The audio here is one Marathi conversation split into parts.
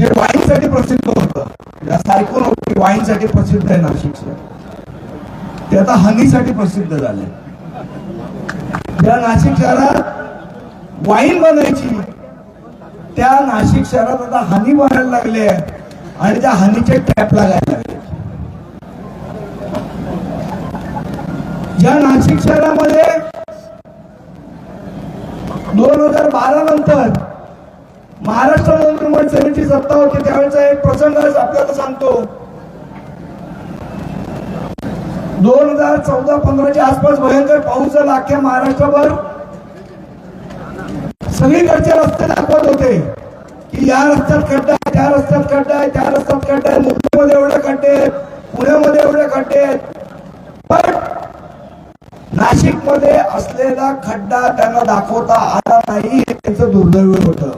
जे वाईन साठी प्रसिद्ध होतं. जास्त ऐकून वाईन साठी प्रसिद्ध आहे नाशिक शहर ते आता हनीसाठी प्रसिद्ध झाले. ज्या नाशिक शहरात वाईन बनायची. त्या नाशिक शहरात आता हनी बनायला लागले आणि त्या हनीचे टॅप लागायला लागले. ज्या नाशिक शहरामध्ये दोन हजार बारा नंतर महाराष्ट्र नवनिर्माण सेनेची सत्ता होती त्यावेळेचा एक प्रसंग आपल्याला सांगतो. दोन हजार चौदा पंधराच्या आसपास भयंकर पाऊस झाला अख्ख्या महाराष्ट्रभर. सगळीकडचे रस्ते दाखवत होते की या रस्त्यात खड्डा आहे त्या रस्त्यात खड्डा आहे त्या रस्त्यात खड्डा आहे. मुंबईमध्ये एवढे खड्डे आहेत पुण्यामध्ये एवढे खड्डे आहेत. पण नाशिकमध्ये असलेला खड्डा त्यांना दाखवता आला नाही हे त्यांचं दुर्दैव होतं.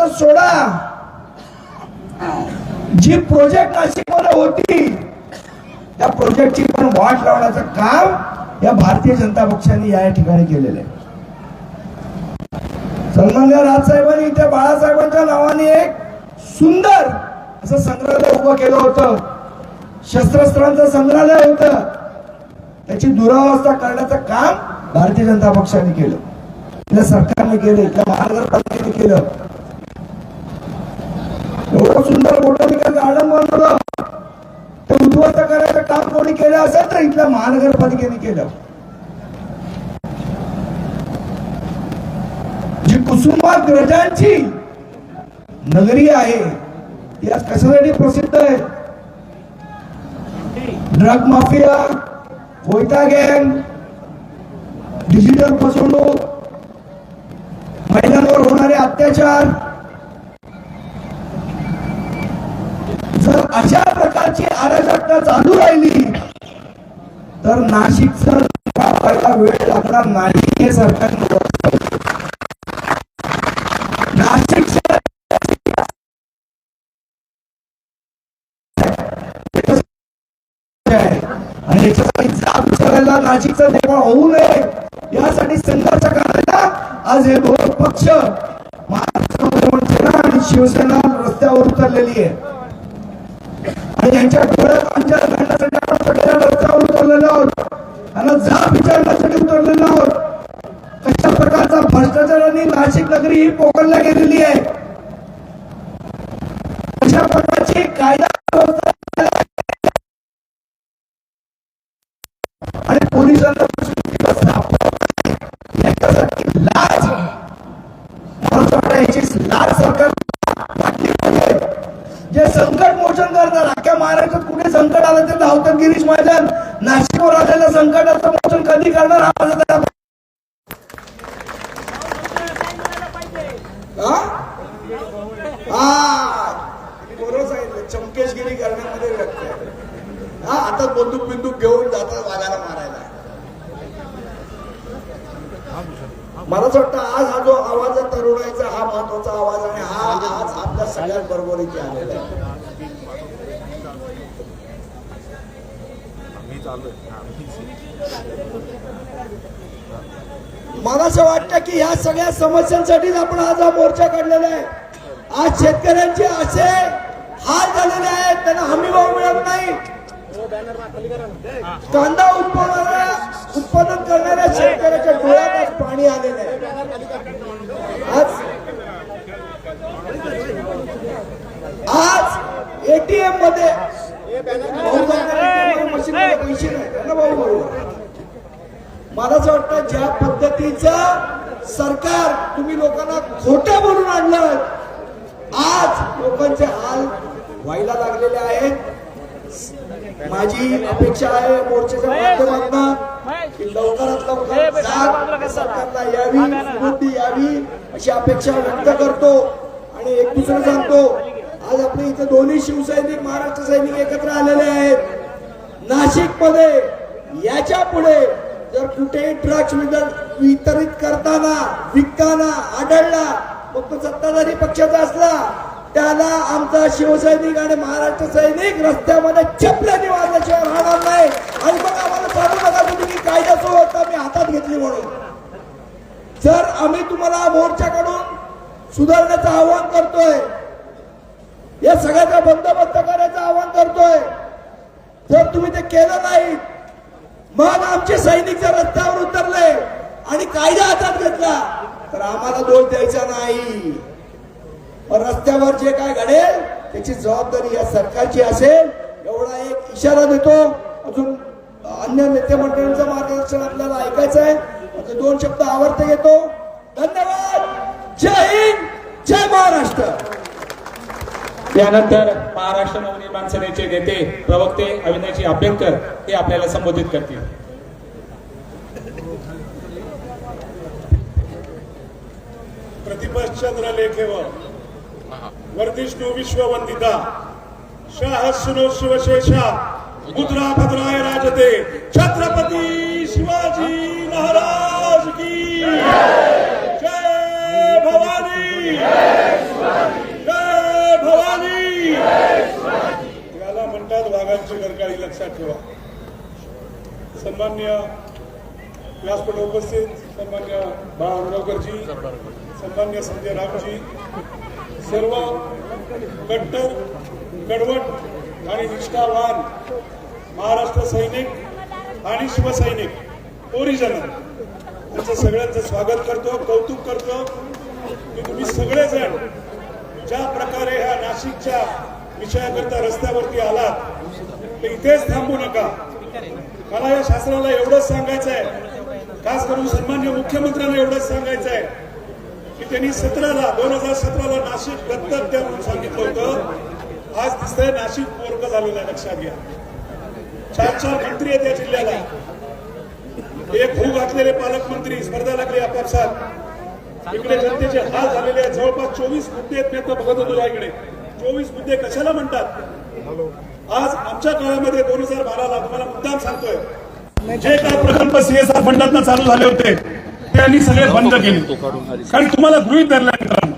तर सोडा. जी प्रोजेक्ट नाशिकमध्ये होती त्या प्रोजेक्टची पण वाट लावण्याचं काम या भारतीय जनता पक्षाने या ठिकाणी केलेलं आहे. सन्मान्य राजसाहेबांनी इथे बाळासाहेबांच्या नावाने एक सुंदर असं संग्रहालय उभं केलं होतं. शस्त्रास्त्रांचं संग्रहालय होतं. त्याची दुरावस्था करण्याचं काम भारतीय जनता पक्षाने केलं. इथल्या सरकारने केलं इथल्या महानगरपालिकेने केलं. एवढं सुंदर बोटॅनिकल गार्डन बनवलं ते उद्ध्वस्त करायचं काम कोणी केलं असेल तर इथल्या महानगरपालिकेने केलं. जी कुसुमाग्रजांची नगरी आहे ती आज कशासाठी प्रसिद्ध आहे ड्रग माफिया कोयता गँग डिजिटल फसवणूक महिलांवर होणारे अत्याचार जर अशा प्रकारची अराजकता चालू राहिली. तर नाशिकचं व्हायला वेळ लागणार नाही हे सरकारने नाशिक शहर आणि याच्यासाठी विचारायला नाशिकचा देवा होऊ नये यासाठी संघर्ष करायला आज हे दोन पक्ष महाराष्ट्र आणि शिवसेना रस्त्यावर उतरलेली आहे. आणि यांच्या डोळ्यात आमच्या घालण्यासाठी आपण सगळ्या रस्त्यावर उतरलेलो आहोत. जाब विचारण्यासाठी उतरलेलो आहोत. कशा प्रकारचा भ्रष्टाचाराने नाशिक नगरी ही पोकळला गेलेली आहे. कशा प्रकारची कायदा आणि पोलिसांना दिवस याच्यासाठी वाटतं याची लाज सरकार वाटली पाहिजे जे संकट मोचन करतात अख्ख्या महाराष्ट्रात कुठे संकट आलं तर धावतात गिरीश महाजन. नाशिकवर आलेल्या संकटाचं मोचन कधी करणार हा माझा चमकेशगिरी करण्यामध्ये व्यक्त आहे. हा आता बंदूक बिंदूक घेऊन जातात वाघाला मारायला. मला असं वाटतं आज हा जो आवाज आहे तरुणाईचा हा महत्त्वाचा आवाज आणि हा आज आपल्या सगळ्यात बरोबर इथे आलेला आहे. मला असं वाटतं की ह्या सगळ्या समस्यांसाठीच आपण आज हा मोर्चा काढलेला आहे. आज शेतकऱ्यांचे असे हाल झालेले आहेत त्यांना हमी भाव मिळत नाही. कांदा उत्पादनाला उत्पादन करणाऱ्या शेतकऱ्याच्या डोळ्यात आज पाणी आलेलं आहे. आज आज एटीएममध्ये मशीन पैसे नाही. त्यांना भाऊ बरोबर मला असं वाटतं ज्या पद्धतीचं सरकार तुम्ही लोकांना खोटं बोलून आणलं आज लोकांचे हाल व्हायला लागलेले आहेत. माझी अपेक्षा आहे मोर्चाच्या माध्यमातून की लवकरात लवकर सरकारला यावी स्फूर्ती यावी अशी अपेक्षा व्यक्त करतो. आणि एक दुसरं सांगतो आज आपले इथे दोन्ही शिवसैनिक महाराष्ट्र सैनिक एकत्र आलेले आहेत. नाशिकमध्ये याच्यापुढे जर कुठेही ड्रग्स वितरित करताना विकताना आढळला मग तो सत्ताधारी पक्षाचा असला त्याला आमचा शिवसैनिक आणि महाराष्ट्र सैनिक रस्त्यामध्ये चपल्याने वाजल्याशिवाय राहणार नाही. आणि मग आम्हाला सांगू नका तुम्ही की कायद्यासोबत आम्ही हातात घेतली म्हणून. जर आम्ही तुम्हाला मोर्चाकडून सुधारण्याचं आवाहन करतोय या सगळ्याचा बंदोबस्त करायचं आवाहन करतोय जर तुम्ही ते केलं नाही मग आमचे सैनिक जर रस्त्यावर उतरले आणि कायदा हातात घेतला तर आम्हाला दोष द्यायचा नाही. पण रस्त्यावर जे काय घडेल त्याची जबाबदारी या सरकारची असेल एवढा एक इशारा देतो. अजून अन्य नेते मंडळींचं मार्गदर्शन आपल्याला ऐकायचं आहे. म्हणजे दोन शब्द आवर्त घेतो. धन्यवाद. जय हिंद. जय महाराष्ट्र. त्यानंतर महाराष्ट्र नवनिर्माण सेनेचे नेते प्रवक्ते अविनाशी अभ्यंकर हे आपल्याला संबोधित करतील. प्रतिपश्चंद्र लेखेव वर्धिष्णु विश्ववंदिता शाह सुनो शिवशेषा मुद्रा भद्राय राजते छत्रपती शिवाजी महाराज की जय भवानी जय भवानी याला म्हणतात लक्षात ठेवा. सन्मान्य व्यासपीठ उपस्थित सन्मान्य बाळा आंबेडकरजी सन्मान्य संजय रामजी सर्व कट्टर कडवट आणि निष्ठावान महाराष्ट्र सैनिक आणि शिवसैनिक ओरिजिनल त्यांचं सगळ्यांचं स्वागत करतो कौतुक करतो. की तुम्ही सगळेजण ज्या प्रकारे ह्या नाशिकच्या विषयाकरता रस्त्यावरती आलात तर इथेच थांबू नका. मला या शासनाला एवढंच सांगायचं आहे खास करून सन्मान्य मुख्यमंत्र्यांना एवढंच सांगायचं आहे की त्यांनी सतराला दोन हजार सतराला नाशिक दत्तक द्या म्हणून सांगितलं होतं. आज दिसतंय नाशिक पोरक झालेलं आहे लक्षात घ्या. चार चार मंत्री आहेत या जिल्ह्याला. एक भू घातलेले पालकमंत्री स्पर्धा लागली आपापसात इकडे जनतेचे हाल झालेले आहेत. जवळपास चोवीस मुद्दे आहेत मी आता बघत होतो इकडे. चोवीस मुद्दे कशाला म्हणतात? आज आमच्या काळामध्ये दोन हजार बाराला तुम्हाला मुद्दाम सांगतोय. जे काय प्रकल्प सीएसआर फंडातनं चालू झाले होते ते आम्ही सगळे बंद केले. कारण तुम्हाला गृहित धरल्यानंतर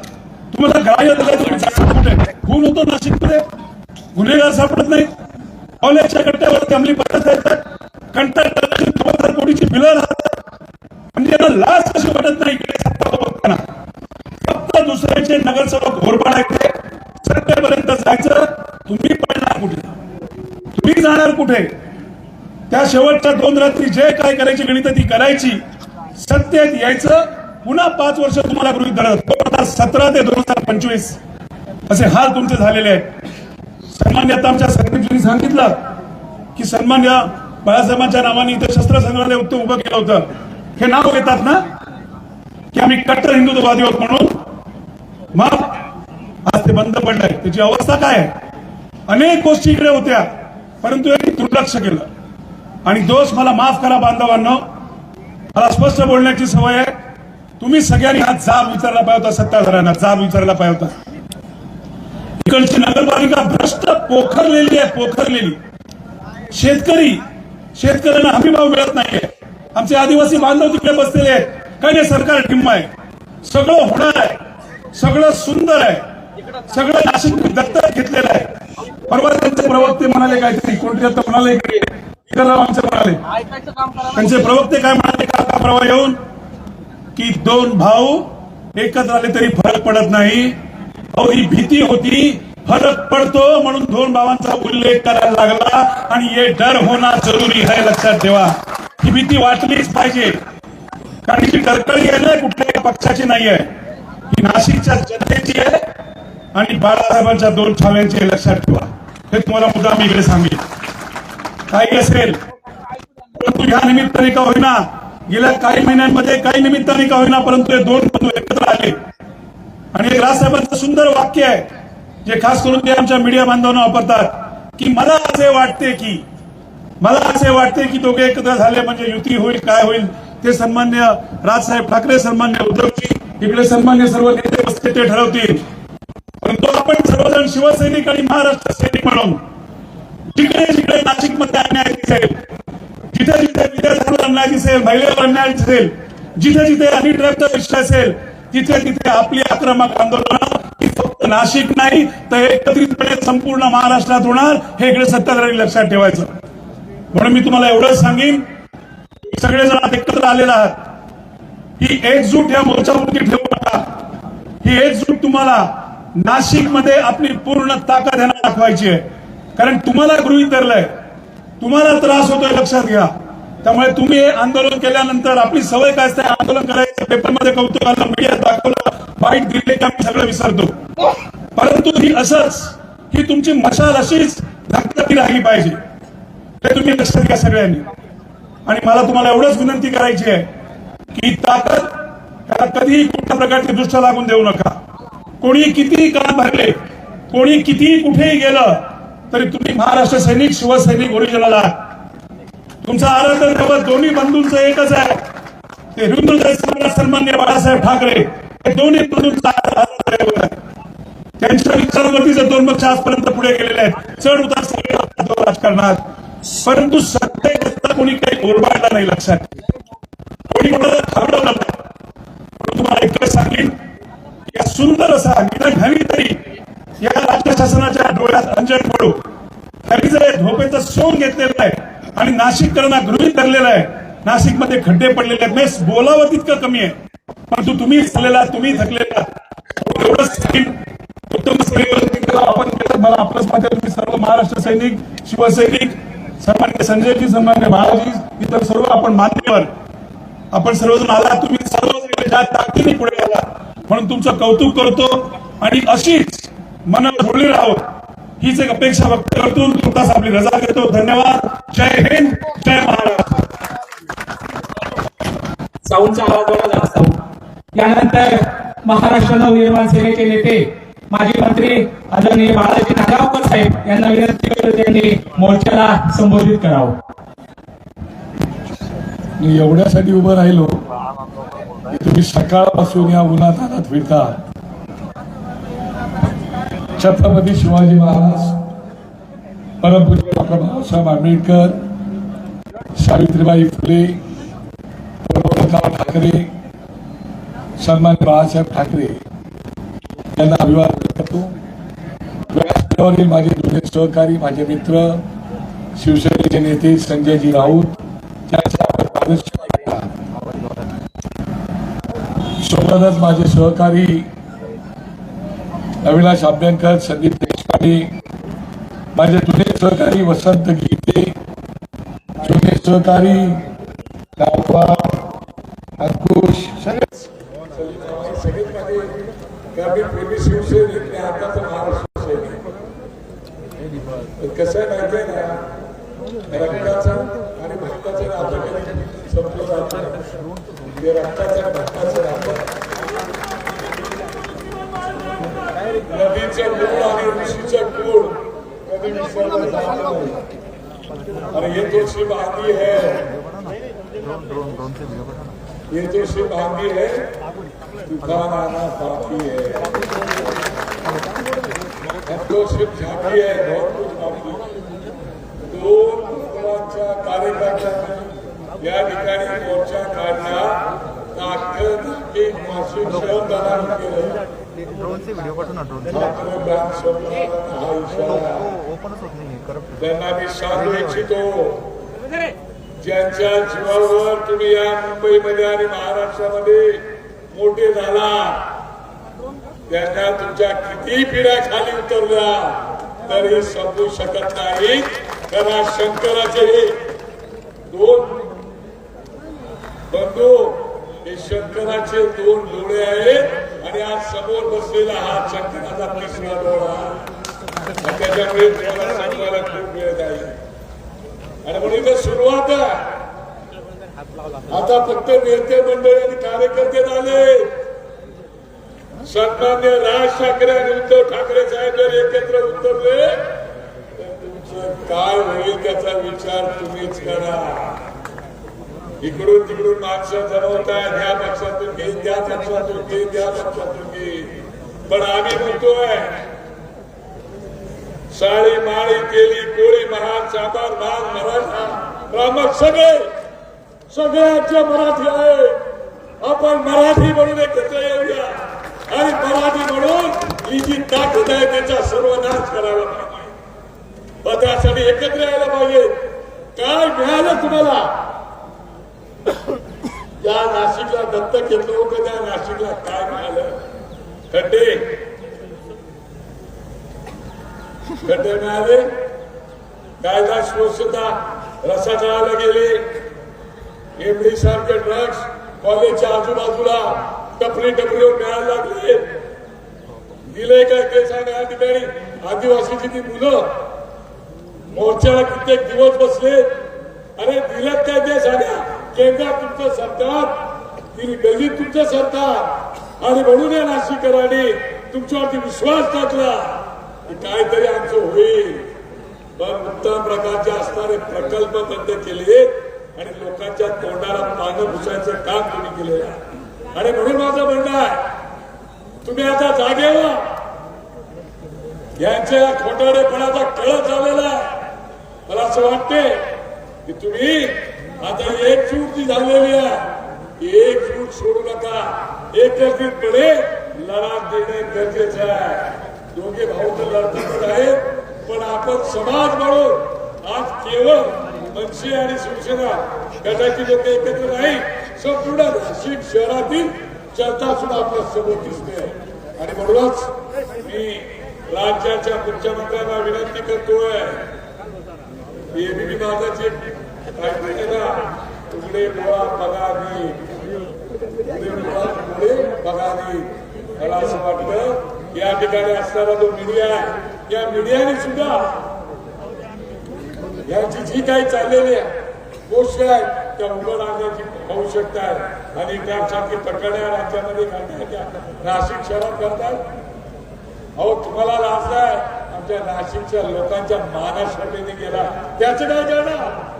तुम्हाला ग्राह्य कुठे खून होतो नाशिकमध्ये. गुन्हेगार सापडत नाही पावल्याच्या कट्ट्यावरती अंमली पद्धत येतात दोन हजार कोटीची बिलं राहतात? म्हणजे यांना लाच कशी वाटत नाही इकडे सत्ता बघताना फक्त दुसऱ्याचे नगरसेवक घोरपाडायचे सत्तेपर्यंत जायचं तुम्ही पडणार कुठे तुम्ही जाणार कुठे त्या शेवटच्या दोन रात्री जे काय करायची गणित ती करायची. सत्तेत यायचं. पुन्हा पाच वर्ष तुम्हाला गृहित धरत दोन हजार सतरा ते दोन हजार पंचवीस असे हाल तुमचे झालेले आहेत. सन्मान्य आता आमच्या सरपंचनी सांगितलं की सन्मान्य बाळासाहेबांच्या नावाने इथे शस्त्र संग्रहालय उत्तम उभं केलं होतं. हे नाव घेतात ना? की आम्ही कट्टर हिंदुत्ववादी आहोत म्हणून मग आज ते बंद पडलंय. त्याची अवस्था काय आहे? अनेक गोष्टी इकडे होत्या. परंतु यांनी दुर्लक्ष केलं. आणि दोष मला माफ करा बांधवांनो. मला स्पष्ट बोलण्याची सवय आहे. तुम्ही सगळ्यांनी हा जाब विचारला पाहिजे होता सत्ताधाऱ्यांना. जाब विचारला पाहिजे होता. इकडची नगरपालिका भ्रष्ट पोखरलेली आहे पोखरलेली. शेतकरी शेतकऱ्यांना हमी भाव मिळत नाहीये. आमचे आदिवासी बांधव तिकडे बसलेले आहेत. काय नाही सरकार टिंब आहे. सगळं होणार आहे. सगळं सुंदर आहे. सगळं नाशिक दत्तक घेतलेलं आहे. परवा त्यांचे प्रवक्ते म्हणाले काहीतरी कोणते दत्त म्हणाले आमचे म्हणाले. त्यांचे प्रवक्ते काय म्हणाले काका परवा येऊन? की दोन भाऊ एकत्र आले तरी फरक पडत नाही. अहो ही भीती होती फरक पडतो म्हणून दोन भावांचा उल्लेख करायला लागला आणि हे डर होणं जरुरी आहे लक्षात ठेवा. ही भीती वाटलीच पाहिजे. कारण ही टरकळी आहे ना कुठल्याही पक्षाची नाही आहे ही नाशिकच्या जनतेची आहे आणि बाळासाहेबांच्या दोन छाव्यांची लक्षात ठेवा. हे तुम्हाला मुद्दा मी इकडे सांगेन. काही असेल परंतु या निमित्ताने का होईना गेल्या काही महिन्यांमध्ये काही निमित्ताने का होईना परंतु हे दोन बंधू एकत्र आले. आणि एक राजसाहेबांचं सुंदर वाक्य आहे जे खास करून ते आमच्या मीडिया बांधवांना वापरतात की मला असे वाटते की मला असे वाटते की दोघे एकत्र झाले म्हणजे युती होईल काय होईल ते सन्मान्य राजसाहेब ठाकरे सन्मान्य उद्धवजी इकडे सन्मान्य सर्व नेते बसते ते ठरवतील. परंतु आपण सर्वजण शिवसैनिक आणि महाराष्ट्र सैनिक म्हणून जिकडे जिकडे नाशिकमध्ये अन्याय दिसेल जिथे जिथे विद्यार्थ्यांवर अन्याय दिसेल महिलेवर अन्याय दिसेल जिथे जिथे अनिल ड्राईव्हचा विषय असेल तिथे तिथे आपली आक्रमक आंदोलन फक्त नाशिक नाही तर एकत्रितपणे संपूर्ण महाराष्ट्रात होणार हे इकडे सत्ताधारी लक्षात ठेवायचं. म्हणून मी तुम्हाला एवढंच सांगेन सगळेजण आता एकत्र आलेला आहात. ही एकजूट या मोर्चावरती ठेवू नका. ही एकजूट तुम्हाला नाशिकमध्ये आपली पूर्ण ताकद यांना दाखवायची आहे. कारण तुम्हाला गृहीत धरलंय. तुम्हाला त्रास होतोय लक्षात घ्या. त्यामुळे तुम्ही हे आंदोलन केल्यानंतर आपली सवय काय असते? आंदोलन करायचं. पेपरमध्ये कौतुक आलं मीडियात दाखवलं वाईट दिले की आम्ही सगळं विसरतो. परंतु ही असंच ही तुमची मशाल अशीच धगधगी राहिली पाहिजे. हे तुम्ही लक्षात घ्या सगळ्यांनी. आणि मला तुम्हाला एवढंच विनंती करायची आहे की ताकद त्याला कधीही कुठल्या प्रकारची दृष्ट लागून देऊ नका. कोणी कितीही कान भरले कोणी कितीही कुठेही गेलं तरी तुम्ही महाराष्ट्र सैनिक शिवसैनिक ओरिजिनल आहात. तुमचा आराधन दैवत दोन्ही बंधूंचं एकच आहे. ते हिंदू सम्राट सन्मान्य बाळासाहेब ठाकरे. हे दोन्ही बंधूंचा आराधन दैवत आहे. त्यांच्या विचारवरतीचे दोन पक्ष आजपर्यंत पुढे गेलेले आहेत. चढ उतार सगळे राजकारणात परंतु सत्तेकरता कोणी काही ओरबाडला नाही लक्षात. कोणी कोणाला घाबरवलं नाही. म्हणून तुम्हाला एकच सांगेन या सुंदर असा निदान घरी तरी या राज्य शासनाच्या डोळ्यात अंजन पडू. तरी आहे झोपेचं सोंग घेतलेलं आहे. आणि नाशिककरांना गृहित धरलेलं आहे. नाशिकमध्ये खड्डे पडलेले आहेत. मेस बोलावं तितकं कमी आहे. परंतु तुम्ही चाललेला तुम्ही थकलेला हो, सैनिक आपण मला आपलंच माहिती तुम्ही सर्व महाराष्ट्र सैनिक शिवसैनिक सन्मान्य संजयजी सन्मान्य महाराजी इतर सर्व आपण मान्यवर. आपण सर्वजण आला तुम्ही सर्व ताकदीने पुढे आला म्हणून तुमचं कौतुक करतो. आणि अशीच मनात जोडली राहो. हीच एक अपेक्षा व्यक्त करतो. तुर्तास आपली रजा घेतो धन्यवाद. जय हिंद. जय महाराष्ट्र. साऊंडचा आवाज बघा साऊंड. यानंतर महाराष्ट्र नवनिर्माण सेनेचे नेते माजी मंत्री आदरणीय बाळाजी नागावकर साहेब यांना विनंती करतो त्यांनी मोर्चाला संबोधित करावं. मी एवढ्यासाठी उभं राहिलो की तुम्ही सकाळपासून या उन्हात आणत फिरता. छत्रपती शिवाजी महाराज परमपूज्य डॉक्टर बाबासाहेब आंबेडकर सावित्रीबाई फुले प्रमोदराव ठाकरे सन्मान बाळासाहेब ठाकरे यांना अभिवादन करतो. व्यासपीठावरील माझे जुने सहकारी माझे मित्र शिवसेनेचे नेते संजयजी राऊत त्यांचा सोबतच माझे सहकारी अविनाश अभ्यंकर संदीप देशपांडे माझे जुने सहकारी वसंत गीते जुने सहकारी अंकुश सगळेच. महाराष्ट्र कसं आहे माहिती आहे ना रक्ताचा आणि भक्ताचा नातं रक्ताचा कधी विसरलं जात नाही आणि ये तो शिव आदि है। ये जो शिव आदि है तूफान आना बाकी है। अब तो शिव झांकी है बहुत कुछ बाकी दोन भगवानच्या कार्यकर्त्यांनी या ठिकाणी मोर्चा काढला नाटक नाटक मासिक श्रमदान केलं ड्रोनचे व्हिडिओ पाठव ना ड्रोन ओपनच होत नाही करप्ट त्यांना मी सांगू इच्छितो. ज्यांच्या जीवावर तुम्ही या मुंबईमध्ये आणि महाराष्ट्रामध्ये मोठे झाला त्यांना तुमच्या किती पिढ्या खाली उतरल्या तरी समजू शकत नाही. कारण शंकराचे दोन बंधू हे शंकराचे दोन डोळे आहेत आणि आज समोर बसलेला हा शंकराचा तिसरा डोळा. त्याच्यामुळे तुम्हाला सांगायला खूप वेळ जाईल. आणि म्हणून इथं सुरुवात आहे. आता फक्त नेते मंडळी आणि कार्यकर्ते झाले. सन्मान्य राज ठाकरे आणि उद्धव ठाकरे साहेब जर एकत्र उतरले तर तुमचं काय होईल त्याचा विचार तुम्हीच करा. इकडून तिकडून माणसं जमवताय ह्या पक्षातून घे त्या पक्षातून घे त्या पक्षातून घे. पण आम्ही म्हणतोय साळी माळी केली कोळी महान चाबार महान मराठा ब्राह्मण सगळे सगळ्यांचे मराठी आहे. आपण मराठी म्हणून एकत्र येऊया. आणि मराठी म्हणून ही जी ताकद आहे त्याचा सर्वनाश करायला पाहिजे. मग त्यासाठी एकत्र यायला पाहिजे. काय मिळालं तुम्हाला? या नाशिकला दत्तक घेतलं होतं त्या नाशिकला काय मिळालं? खड्डे. खड्डे मिळाले. कायदा स्वच्छता रसातळाला गेले. एमडी सारखे ड्रग्स कॉलेजच्या आजूबाजूला टपरी टपरी मिळायला लागले. दिले काय ते सांगा या ठिकाणी. आदिवासीची ती मुलं. मोर्चाला कित्येक दिवस बसले. अरे दिलं काय ते सांगा. केंद्रात तुमचं सरकार तिने गल्लीत तुमचं सरकार. आणि म्हणून या नाशिकरांनी तुमच्यावरती विश्वास टाकला की काहीतरी आमचं होईल. पण उत्तम प्रकारचे असणारे प्रकल्प बंद केले आणि लोकांच्या तोंडाला पानं घुसायचं काम तुम्ही केलेलं आहे. आणि म्हणून माझं म्हणणं आहे तुम्ही आता जागे यांच्या खोटाडेपणाचा कळत झालेला आहे. मला असं वाटते की तुम्ही आता एकजूट ती झालेली आहे. एक एकजूट सोडू नका. एकत्रितपणे लढा देणे गरजेचं आहे. दोघे भाऊ तर लढतातच आहेत पण आपण समाज म्हणून आज केवळ मनसे आणि शिवसेना गटाची लोक एकत्र नाही संपूर्ण नाशिक शहरातील चर्चा सुद्धा आपल्यासमोर दिसते. आणि म्हणूनच मी राज्याच्या मुख्यमंत्र्यांना विनंती करतोय. एबीपी माझाची काहीतरी ना तुकडे गोळा मला असं वाटतं या ठिकाणी असणारा जो मीडिया आहे या मीडियाने सुद्धा यांची जी काही चाललेली आहे गोष्ट आहे त्या उघड आणण्याची आवश्यकता आहे आणि त्यासारखी प्रकरणे राज्यामध्ये घडण्याच्या नाशिक शहरात करतात अहो तुम्हाला लाज आहे आमच्या नाशिकच्या लोकांच्या मानसपटीने गेला. त्याचं काय करणार?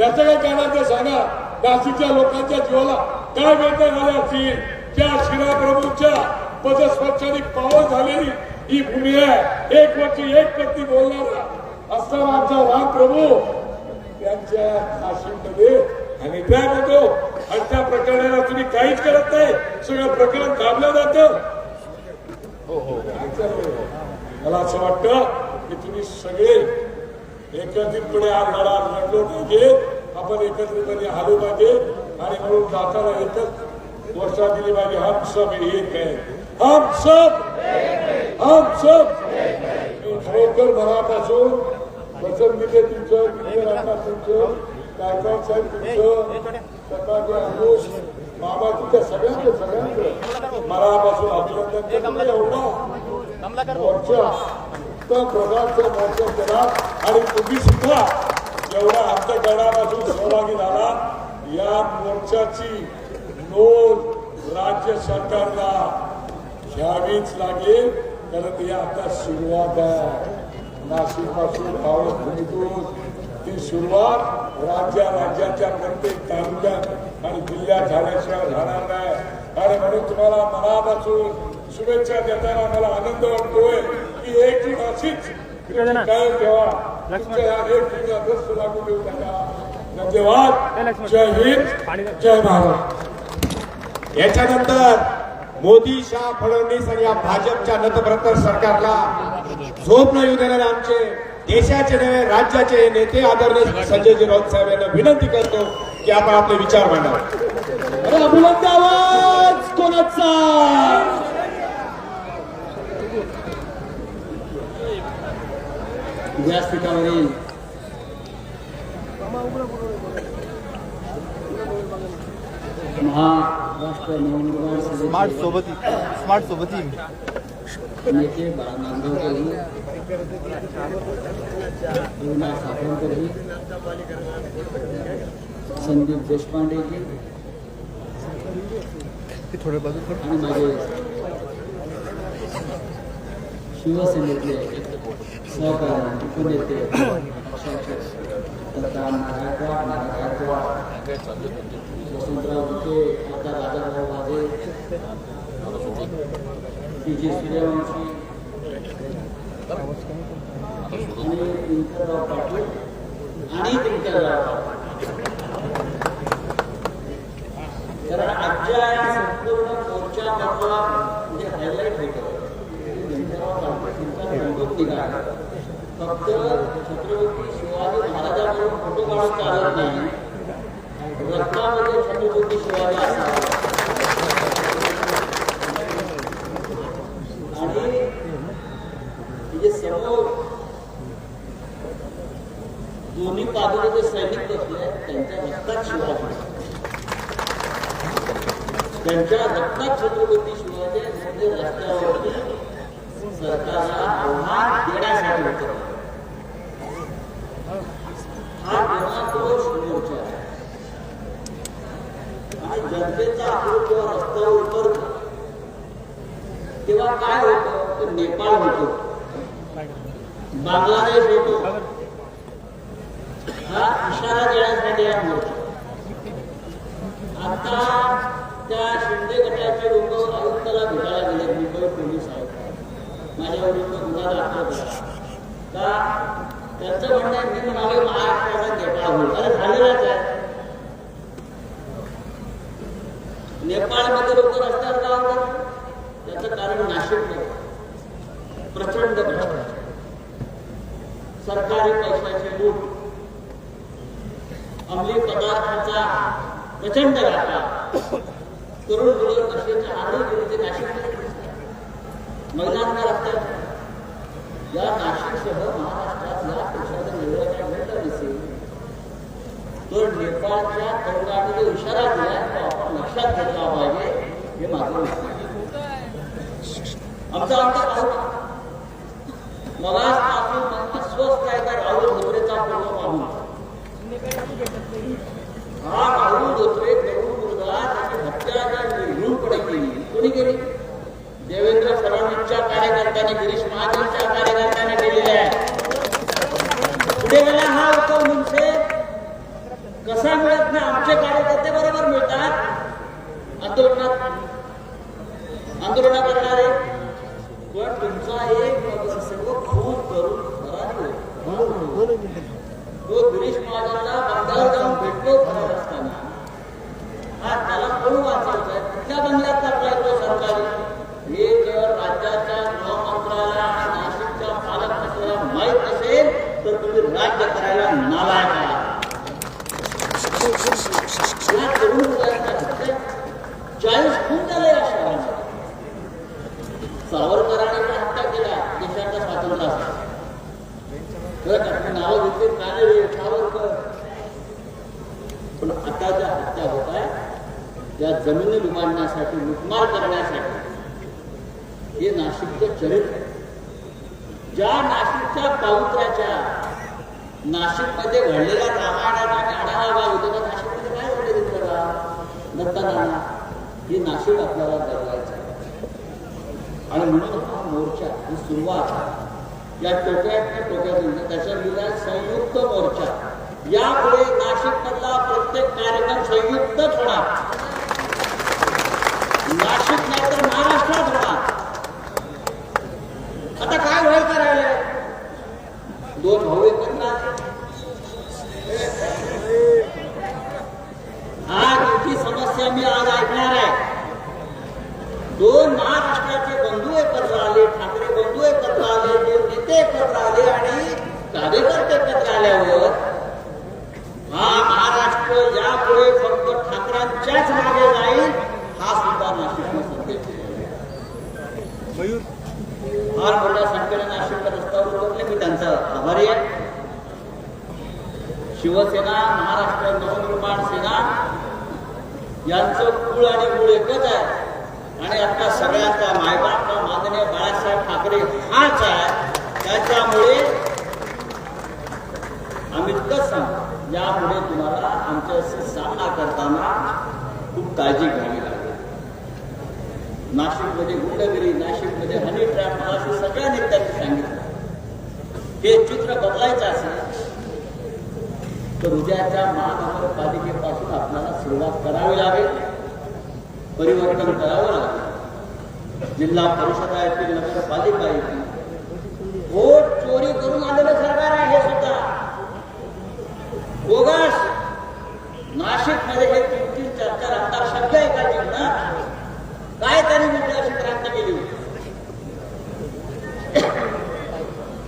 त्याचं काय करणार ते सांगा नाशिकच्या लोकांच्या जीवाला काय वेदना झाल्या असतील त्या शिराप्रभूंच्या पदस्पर्शाने पावन झालेली ही भूमी आहे. एक वर्षी एक पत्नी बोलणारा असताना आमचा राम प्रभू त्यांच्या नाशिकमध्ये आणि त्या म्हणतो आणि त्या प्रकरणाला तुम्ही काहीच करत नाही. सगळं प्रकरण थांबलं जातं. मला असं वाटतं की तुम्ही सगळे एकत्रितपणे हा लढा लढलो पाहिजे. आपण एकत्रितपणे आलो पाहिजे. आणि म्हणून जाताना एकच गोष्ट दिली पाहिजे हम सब एक है. हम सब हम सब मी खरोखर मनापासून पसंतीचे तुमचं मित्ररांना तुमचं गायकवाड साहेब तुमचं सकाळचे अनुष बाबा तुमच्या सगळ्यांचं सगळ्यांचं मनापासून अभिनंदन एवढा मोर्चा उत्तम प्रकारचं मोर्चा केला आणि तुम्ही सुद्धा एवढा अंतकरणापासून सहभागी झाला. या मोर्चाची नोंद राज्य सरकारला घ्यावीच लागेल. कारण ती आता सुरुवात आहे. नाशिकपासून पावसभूमीतून ती सुरुवात राज्या राज्याच्या प्रत्येक तालुक्यात आणि जिल्ह्यात झाल्याशिवाय राहणार नाही. आणि म्हणून तुम्हाला मनापासून शुभेच्छा देताना मला आनंद वाटतोय. की एक जून अशीच कायम ठेवा तुमच्या या एक जूनला दस्त लागू देऊ नका धन्यवाद जय हिंद जय महाराज याच्यानंतर मोदी शाह फडणवीस आणि या भाजपच्या नतभ्रतर सरकारला झोप न येऊ देणारे आमचे देशाचे नव्हे राज्याचे नेते आदरणीय संजयजी राऊत साहेब यांना विनंती करतो की आपण आपले विचार मांडावे. अरे अभिनंद आवाज कोणाचा? व्यासपीठावरील महाराष्ट्र नवनिर्माण स्मार्ट सोबत स्मार्ट सोबत नेते बाळा नांदगावकरही रघुनाथ साखरकरही संदीप देशपांडेजी थोडे बाजू आणि माझे शिवसेनेतले सहकारी उपनेते दत्ता नारायणगाव, नारायणगाव, वसंतराव विखे आता राजाभाऊ वाजे पी जे सूर्यवंशी. आणि दिनकरराव पाटील आणि दिनकरराव पाटील कारण आजच्या या संपूर्ण मोर्चा म्हणजे हायलाईट होतं फक्त छत्रपती शिवाजी फोटो काढून चालत नाही. रत्नामध्ये छत्रपती शिवाजी आणि म्हणजे समोर दोन्ही बाजूने जे सैनिक बसले त्यांच्या रक्तात शिवाजी त्यांच्या रक्तात छत्रपती शिवाजी म्हणजे रस्त्यावरती सरकारला आव्हान देण्यासाठी होते हा जनाक्रोश मोर्चा आहे. आणि जनतेचा आक्रोश जेव्हा रस्त्यावर उतरतो तेव्हा काय होतं? नेपाळ होतो. बांगलादेश होतो. हा इशारा देण्यासाठी या मोर्चा आता त्या शिंदे गटाचे लोक आयुक्ताला भेटायला गेले. मुंबई पोलीस आयुक्त माझ्या विरुद्ध गुन्हा दाखल करा का? त्यांचं म्हणणं आहे, मी म्हणाले महाराष्ट्राचा नेपाळ होईल. अरे झालेलाच आहे. नेपाळमध्ये लोक रस्त्यावर का होतात त्याचं कारण नाशिक प्रचंड भ्रष्टाचार सरकारी पैशाची लूट. अंमली पदार्थांचा प्रचंड घाटा तरुण मुलं नशेच्या आहारी गेले ते नाशिकमध्ये दिसतात. महिलांना रस्त्यात या नाशिकसह महाराष्ट्रात या पेक्षाचं वेगळं काय घडलं नसेल तर नेपाळच्या तरुणांनी इशारा दिला लक्षात घेतला पाहिजे हे माझं आमचा आमचा मला अस्वस्थ आहे का राहुल धोत्रेचा फोटो पाहून हा राहुल धोत्रे तरुण मुलगा त्याची हत्या निर्घृणपणे केली कोणी केली देवेंद्र फडणवीसच्या कार्यकर्त्यांनी गिरीश महाजनच्या कार्यकर्त्यांनी केलेली आहे पुढे गेला? हा उद्धव मुनसे कसा मिळत नाही आमचे कार्यकर्ते बरोबर मिळतात आंदोलनात आंदोलना करणारे पण तुमचा एक सर्व खूप करून तो गिरीश महाजनला बंगाल जाऊन भेटलो खरं असताना. हा त्याला कोण वाचवतोय? कुठल्या बंगल्यात टाकलाय तो सरकारी? हे जर राज्याच्या गृह मंत्रालय आणि नाशिकच्या पालकमंत्र्याला माहीत असेल तर तुम्ही राज्य करायला नालायक आहात या तरुण मुलांना हत्या चाळीस खून झाले या शहरामध्ये. सावरकरांनी पण हट्टा केला देशाच्या स्वातंत्र्यासाठी नाव घेतले नावं सावरकर. पण आता ज्या हत्या होत आहेत त्या जमिनी लुबाडण्यासाठी लुटमार करण्यासाठी हे नाशिकचं चरित्र ज्या नाशिकच्या पावित्र्याच्या नाशिकमध्ये घडलेला रामायणाचा आणि आढावा होतो त्या नाशिकमध्ये काय घडले तिकडे दत्तानाना हे नाशिक आपल्याला जगवायचं आहे. आणि म्हणून हा मोर्चा ही सुरुवात या टोक्यात टोक्यातून म्हणजे त्याच्या लिहिला संयुक्त मोर्चा. यापुढे नाशिक मधला प्रत्येक कार्यक्रम संयुक्तच होणार. नाशिक नाही तर महाराष्ट्रात होणार. आता काय व्हायचं राहिले दोन भाऊ एकत्र आले. आज मोठी समस्या मी आज ऐकणार आहे दोन महाराष्ट्राचे बंधू एकत्र आले ठाकरे बंधू एकत्र आले दोन नेते एकत्र आले आणि कार्यकर्ते एकत्र आल्यावर हा महाराष्ट्र यापुढे फक्त ठाकरांच्याच मागे जाईल हा सुद्धा दिलेला आहे. फार मोठ्या संख्येने नाशिकला रस्त्यावर उतरले. मी त्यांचा आभारी आहे शिवसेना महाराष्ट्र नवनिर्माण सेना यांचं कुळ आणि मूळ एकच आहे आणि आपल्या सगळ्यांचा मायबाप माननीय बाळासाहेब ठाकरे हाच आहे. त्याच्यामुळे आम्ही इतकंच सांगतो यामुळे तुम्हाला आमच्याशी सामना करताना खूप काळजी घ्यावी लागेल. नाशिकमध्ये गुंडगिरी नाशिकमध्ये हनी ट्रॅप मला असं सगळ्या नेत्यांनी सांगितलं. हे चित्र बदलायचं असेल तर उद्याच्या महानगरपालिकेपासून आपल्याला सुरुवात करावी लागेल. परिवर्तन करावं लागतं. जिल्हा परिषदा येतील नगरपालिका येतील वोट चोरी करून आलेलं सरकार आहे हे सुद्धा बोगस नाशिकमध्ये हे तीन तीन चार चार आमदार शक्य आहे का जीवनात काय त्यांनी म्हणजे अशी क्रांती केली होती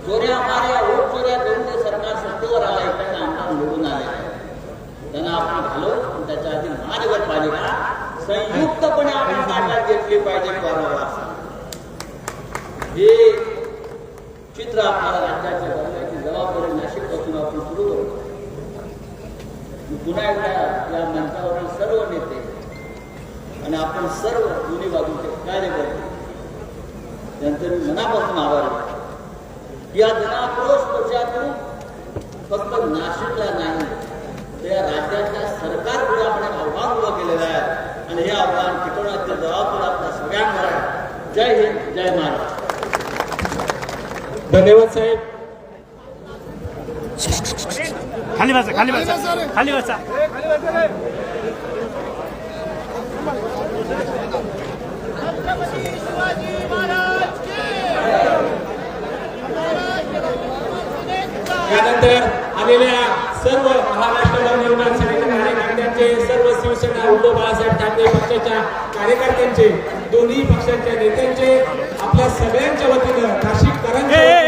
चोऱ्या माऱ्या वोट चोऱ्या करून ते सरकार सत्तेवर आलंय त्यांना आमदार निवडून आले त्यांना आपण घालो पण त्याच्या आधी महानगरपालिका संयुक्तपणे आपण ताब्यात घेतली पाहिजे करावा हे चित्र आपल्याला राज्याच्या बनवण्याची जबाबदारी नाशिकपासून आपण सुरू करतो पुन्हा एकदा या मंचावरील सर्व नेते आणि आपण सर्व दोन्ही बाजूचे कार्यकर्ते त्यांचे मी मनापासून आभार या जनाक्रोश मोर्चातून फक्त नाशिकला नाही तर या राज्याच्या सरकारपुढे आपण एक आव्हान उभं केलेलं आहे. आणि हे आव्हान टिकवण्याची जबाबदार आपल्या सगळ्यांवर आहे. जय हिंद जय महाराष्ट्र. धन्यवाद साहेब. खाली बसा खाली बसा खाली बसा. यानंतर आलेल्या सर्व महाराष्ट्र नवनिर्माण सेनेच्या कार्यकर्त्यांचे सर्व शिवसेना उद्धव बाळासाहेब ठाकरे पक्षाच्या कार्यकर्त्यांचे दोन्ही पक्षांच्या नेत्यांचे आपल्या सगळ्यांच्या वतीनं नाशिककरांच्या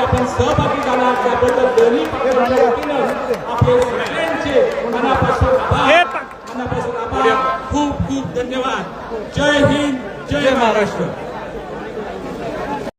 आपण सहभागी झाला त्याबद्दल दोन्ही आपले सगळ्यांचे मनापासून मनापासून आभार खूप खूप धन्यवाद. जय हिंद जय महाराष्ट्र.